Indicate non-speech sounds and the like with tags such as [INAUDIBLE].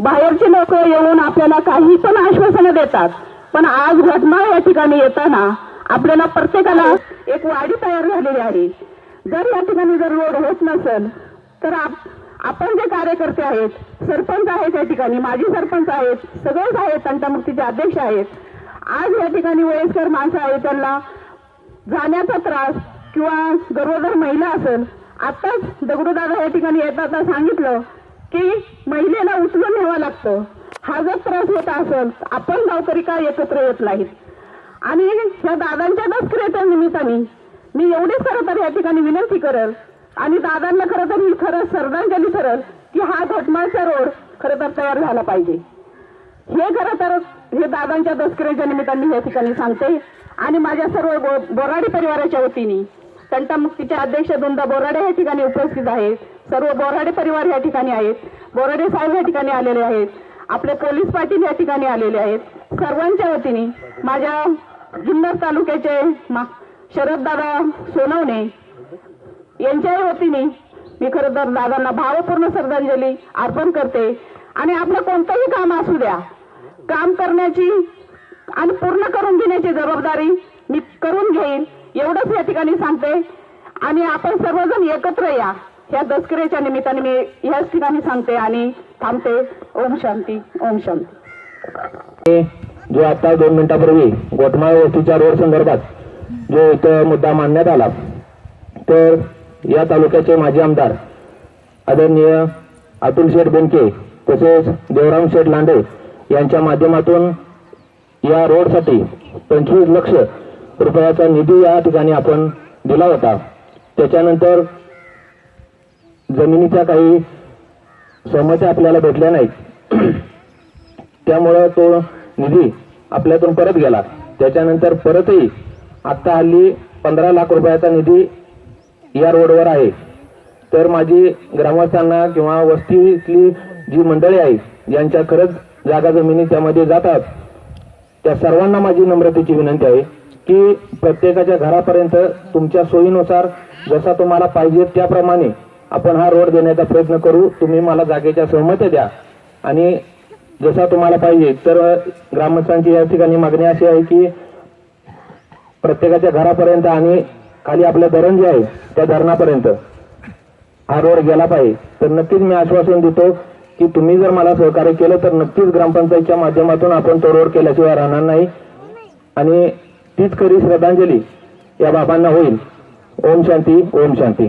बाहेरचे लोक येऊन आपल्याला काही पण आश्वासनं देतात. पण आज घटना या ठिकाणी येताना आपल्याला प्रत्येकाला एक वाडी तयार झालेली आहे. जर या ठिकाणी जर रोड होत नसेल तर आपण जे कार्यकर्ते आहेत सरपंच आहेत या ठिकाणी माजी सरपंच आहेत सगळेच आहेत तंटामुक्तीचे अध्यक्ष आहेत. आज या ठिकाणी वयस्कर माणसं आहेत त्यांना जाण्याचा त्रास किंवा गरोदर महिला असेल आताच दगडूदादा या ठिकाणी येतात सांगितलं की महिलेला उचलून न्यावं लागतं. हा जर त्रास होत असेल आपण गावकरी का एकत्र येत नाहीत? आणि ह्या दादांच्या दसक्रियेच्या निमित्ताने मी एवढीच खरं तर या ठिकाणी विनंती करेल आणि दादांना खरं तर मी खरं श्रद्धांजली ठरेल की हा घटमाळचा रोड खरं तर तयार झाला पाहिजे. हे खरं तर हे दादांच्या दसकऱ्याच्या निमित्ताने या ठिकाणी सांगते आणि माझ्या सर्व बोराडे परिवाराच्या वतीने तंटामुक्तीचे अध्यक्ष दोनदा बोराडे या ठिकाणी उपस्थित आहेत. सर्व बोराडे परिवार या ठिकाणी आहेत. बोराडे साहेब या ठिकाणी आलेले आहेत. आपले पोलीस पाटील या ठिकाणी आलेले आहेत. सर्वांच्या वतीने माझ्या जुन्नर तालुक्याचे मा- शरददादा सोनवणे यांच्याही वतीने मी खरं तर दादांना भावपूर्ण श्रद्धांजली अर्पण करते. आणि आपलं कोणतंही काम असू द्या काम करण्याची आणि पूर्ण करून घेण्याची जबाबदारी मी करून घेईन. एवढंच या ठिकाणी सांगते. आणि आपण सर्वजण एकत्र या. या दसकऱ्याच्या निमित्ताने मी याच ठिकाणी सांगते आणि थांबते. ओम शांती ओम शांती. जो आता दोन मिनिटापूर्वी गोठमाळ वस्तीच्या रोड संदर्भात जो इथं मुद्दा मांडण्यात आला तर या तालुक्याचे माजी आमदार आदरणीय अतुल शेठ बेनके तसेच देवराम शेठ लांडे यांच्या माध्यमातून या रोडसाठी पंचवीस लक्ष रुपयाचा निधी या ठिकाणी आपण दिला होता. त्याच्यानंतर जमिनीच्या काही समस्या आपल्याला भेटल्या नाहीत. [CLEARS THROAT] त्यामुळं तो निधी आपल्यातून परत गेला. त्याच्यानंतर परतही आत्ता हल्ली पंधरा लाख रुपयाचा निधी या रोडवर आहे. तर माझी ग्रामस्थांना किंवा वस्तीतली जी मंडळी आहेत यांच्या खरंच जागा जमिनी त्यामध्ये जातात त्या सर्वांना माझी नम्रतेची विनंती आहे की प्रत्येकाच्या घरापर्यंत तुमच्या सोयीनुसार जसा तुम्हाला पाहिजे त्याप्रमाणे आपण हा रोड देण्याचा प्रयत्न करू. तुम्ही मला जागेच्या सहमती द्या. आणि जसा तुम्हाला पाहिजे तर ग्रामस्थांची या ठिकाणी मागणी अशी आहे की प्रत्येकाच्या घरापर्यंत आणि खाली आपलं धरण जे आहे त्या धरणापर्यंत हा रोड गेला पाहिजे. तर नक्कीच मी आश्वासन देतो की तुम्ही जर मला सहकार्य केलं तर नक्कीच ग्रामपंचायतच्या माध्यमातून आपण तो रोड केल्याशिवाय राहणार नाही. आणि तीच खरी श्रद्धांजली या बाबांना होईल. ओम शांती ओम शांती.